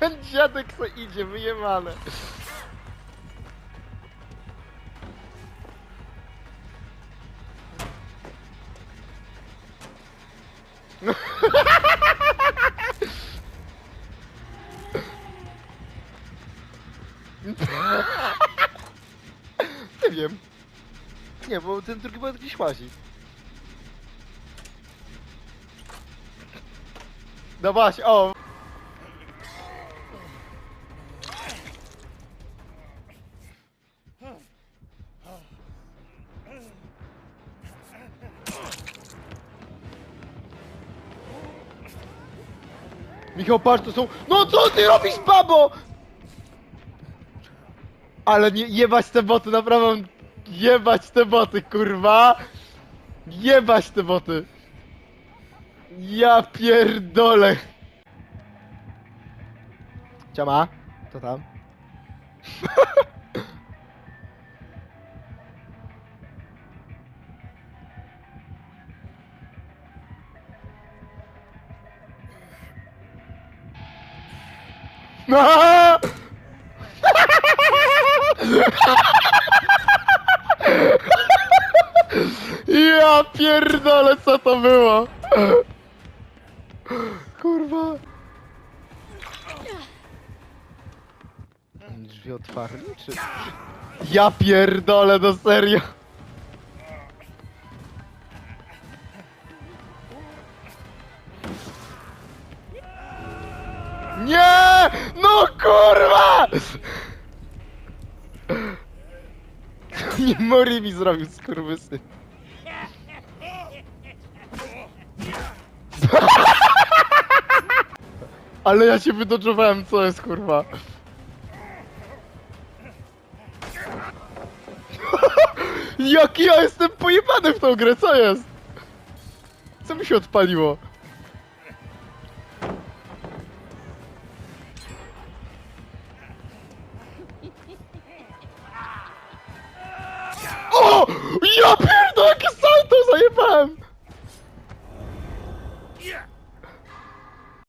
Ten dziadek co idzie, wyjebane. Nie wiem. Nie, bo ten drugi był jakiś łazi. No właśnie, o! Michał, patrz, to są... No co ty robisz, babo? Ale nie, jebać te boty, naprawdę. Jebać te boty, kurwa. Jebać te boty. Ja pierdolę. Ciama, co tam? No! Ja pierdolę, co to było? Kurwa. Drzwi otwarli, czy... Ja pierdolę, no serio. Nie! No kurwa! Nie Mori mi zrobił skurwysy. Ale ja się wydodżowałem, co jest kurwa? Jaki ja jestem pojebany w tą grę, co jest? Co mi się odpaliło? Ja pierdolę, jakie!